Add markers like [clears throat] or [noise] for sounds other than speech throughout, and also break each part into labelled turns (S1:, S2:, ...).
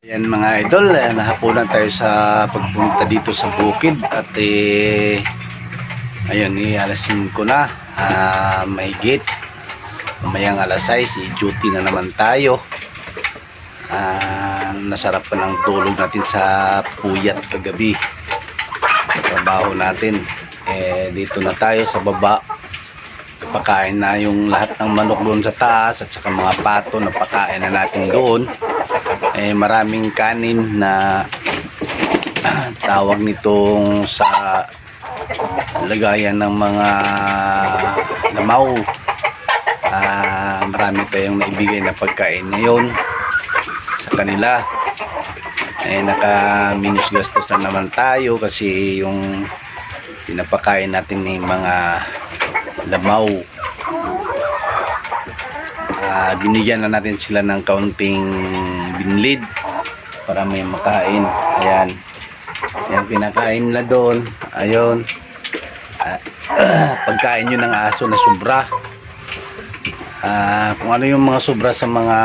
S1: Yan mga idol, eh, nahapunan tayo sa pagpunta dito sa bukid at eh, ayun, eh, alas 5 na, ah, may gate. Mamayang alas 6, i-duty na naman tayo. Ah, nasarap pa ng tulog natin sa puyat kagabi. Trabaho natin. Eh, dito na tayo sa baba. Pakain na yung lahat ng manok doon sa taas at saka mga pato na pakain na natin doon eh maraming kanin na tawag nitong sa lagayan ng mga lamaw. Ah, marami tayong naibigay na pagkain ngayon sa kanila. Eh naka minus gastos na naman tayo kasi yung pinapakain natin ng mga lamaw. Ah, binigyan na natin sila ng kaunting binlid para may makain. Ayan. Ayan, pinakain na doon. Ayun. Ah, [clears throat] pagkain nyo ng aso na sobra. Ah, kung ano yung mga sobra sa mga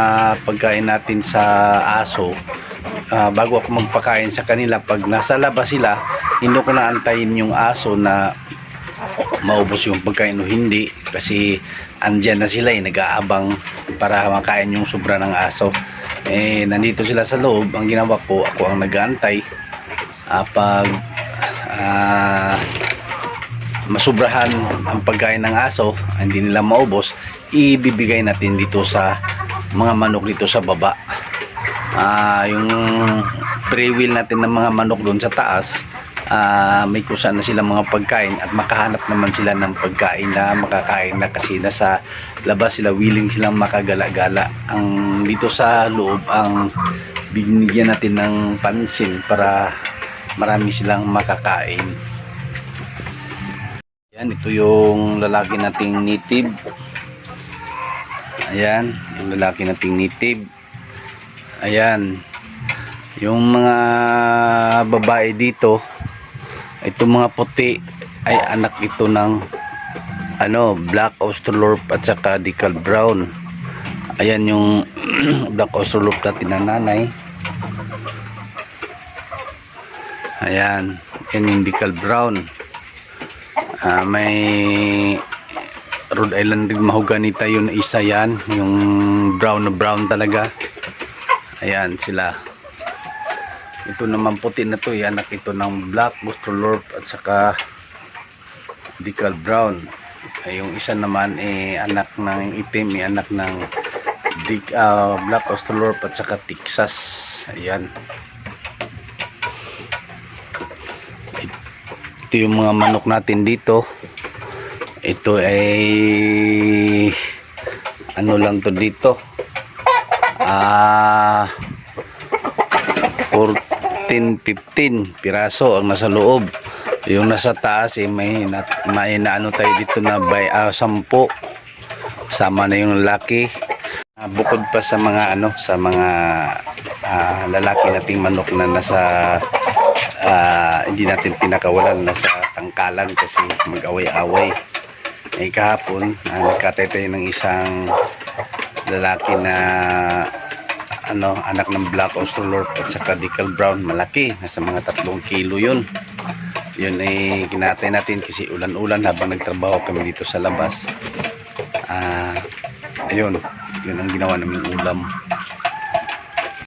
S1: pagkain natin sa aso, ah, bago ako magpakain sa kanila, pag nasa labas sila, hindi ko na yung aso na maubos yung pagkain o hindi kasi andyan na sila eh, nag-aabang para makain yung sobra ng aso eh nandito sila sa loob. Ang ginawa ko ako ang nag-aantay. Ah, pag ah, masubrahan ang pagkain ng aso hindi nila maubos ibibigay natin dito sa mga manok dito sa baba. Ah, yung free will natin ng mga manok doon sa taas ah, may kusa na sila mga pagkain at makahanap naman sila ng pagkain na makakain na kasi nasa labas sila willing silang makagala-gala. Ang dito sa loob ang binigyan natin ng pansin para marami silang makakain. Yan ito yung lalaki nating native. Ayan yung lalaki nating native. Ayan yung mga babae dito itong mga puti ay anak ito ng ano black australorp at saka decal brown. Ayan yung [clears throat] black australorp na nanay ayan yan yung decal brown. Ah, may Rhode Island rin mahogany tayo na isa yan yung brown na brown talaga. Ayan sila ito naman puti na to eh, anak ito ng black australorp at saka decal brown. Ay yung isa naman eh anak ng itim eh, anak ng Dic, ah, black australorp at saka texas. Ayan. Ito yung mga manok natin dito. Ito ay ano lang to dito? Ah 14 15 piraso ang nasa loob. Yung nasa taas eh may, may naano tayo dito na by ah, 10 sama na yung lalaki Ah, bukod pa sa mga ano sa mga ah, lalaki nating manok na nasa ah, hindi natin pinakawalan nasa tangkalan kasi mag-away-away. Ay kahapon uh, nagkatay tayo ng isang lalaki na ano anak ng black australorp at saka decal brown. Malaki nasa mga tatlong kilo yun. Yun ay kinatay natin kasi ulan-ulan habang nagtrabaho kami dito sa labas. Ah ayun yun ang ginawa naming ulam